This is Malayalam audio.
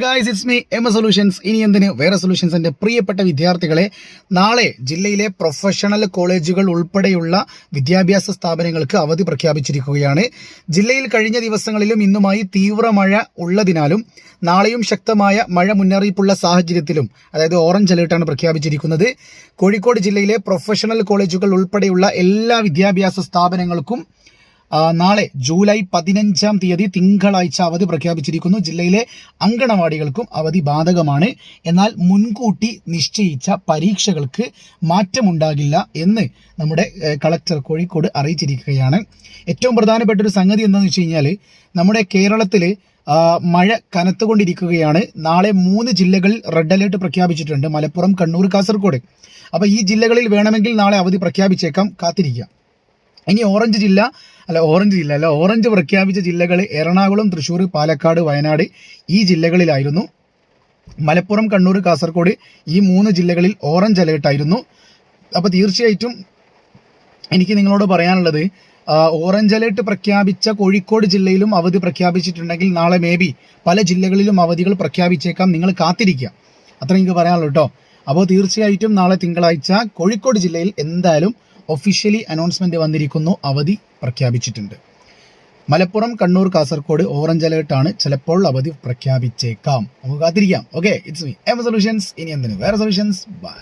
Guys it's me M solutions ഇനി എന്തിന്? വേറെ സൊല്യൂഷൻസ് എന്റെ പ്രിയപ്പെട്ട വിദ്യാർത്ഥികളെ നാളെ ജില്ലയിലെ പ്രൊഫഷണൽ കോളേജുകൾ ഉൾപ്പെടെയുള്ള വിദ്യാഭ്യാസ സ്ഥാപനങ്ങൾക്ക് അവധി പ്രഖ്യാപിച്ചിരിക്കുകയാണ്. ജില്ലയിൽ കഴിഞ്ഞ ദിവസങ്ങളിലും ഇന്നുമായി തീവ്ര മഴ ഉള്ളതിനാലും നാളെയും ശക്തമായ മഴ മുന്നറിയിപ്പുള്ള സാഹചര്യത്തിലും അതായത് ഓറഞ്ച് അലേർട്ടാണ് പ്രഖ്യാപിച്ചിരിക്കുന്നത്. കോഴിക്കോട് ജില്ലയിലെ പ്രൊഫഷണൽ കോളേജുകൾ ഉൾപ്പെടെയുള്ള എല്ലാ വിദ്യാഭ്യാസ സ്ഥാപനങ്ങൾക്കും നാളെ ജൂലൈ പതിനഞ്ചാം തീയതി തിങ്കളാഴ്ച അവധി പ്രഖ്യാപിച്ചിരിക്കുന്നു. ജില്ലയിലെ അങ്കണവാടികൾക്കും അവധി ബാധകമാണ്. എന്നാൽ മുൻകൂട്ടി നിശ്ചയിച്ച പരീക്ഷകൾക്ക് മാറ്റമുണ്ടാകില്ല എന്ന് നമ്മുടെ കളക്ടർ കോഴിക്കോട് അറിയിച്ചിരിക്കുകയാണ്. ഏറ്റവും പ്രധാനപ്പെട്ട ഒരു സംഗതി എന്താണെന്ന് വെച്ച് കഴിഞ്ഞാൽ നമ്മുടെ കേരളത്തിൽ മഴ കനത്തുകൊണ്ടിരിക്കുകയാണ്. നാളെ മൂന്ന് ജില്ലകളിൽ റെഡ് അലേർട്ട് പ്രഖ്യാപിച്ചിട്ടുണ്ട്. മലപ്പുറം കണ്ണൂർ കാസർഗോഡ്. അപ്പോൾ ഈ ജില്ലകളിൽ വേണമെങ്കിൽ നാളെ അവധി പ്രഖ്യാപിച്ചേക്കാം. കാത്തിരിക്കുക ഇനി ഓറഞ്ച് ജില്ല അല്ല ഓറഞ്ച് ജില്ല അല്ല ഓറഞ്ച് പ്രഖ്യാപിച്ച ജില്ലകൾ എറണാകുളം തൃശ്ശൂർ പാലക്കാട് വയനാട് ഈ ജില്ലകളിലായിരുന്നു. മലപ്പുറം കണ്ണൂർ കാസർഗോഡ് ഈ മൂന്ന് ജില്ലകളിൽ ഓറഞ്ച് അലേർട്ട് ആയിരുന്നു. അപ്പോൾ തീർച്ചയായിട്ടും എനിക്ക് നിങ്ങളോട് പറയാനുള്ളത് ഓറഞ്ച് അലേർട്ട് പ്രഖ്യാപിച്ച കോഴിക്കോട് ജില്ലയിലും അവധി പ്രഖ്യാപിച്ചിട്ടുണ്ടെങ്കിൽ നാളെ മേ ബി പല ജില്ലകളിലും അവധികൾ പ്രഖ്യാപിച്ചേക്കാം. നിങ്ങൾ കാത്തിരിക്കുക. അത്ര എനിക്ക് പറയാനുള്ളൂ കേട്ടോ. അപ്പോൾ തീർച്ചയായിട്ടും നാളെ തിങ്കളാഴ്ച കോഴിക്കോട് ജില്ലയിൽ എന്തായാലും ഒഫീഷ്യലി അനൗൺസ്മെന്റ് വന്നിരിക്കുന്നു അവധി പ്രഖ്യാപിച്ചിട്ടുണ്ട്. മലപ്പുറം കണ്ണൂർ കാസർഗോഡ് ഓറഞ്ച് അലേർട്ടാണ് ചിലപ്പോൾ അവധി പ്രഖ്യാപിച്ചേക്കാം. നമുക്ക് കാത്തിരിക്കാം. Okay it's me M solutions ഇനി എന്തിനു? വേറെ സൊല്യൂഷൻസ് ബൈ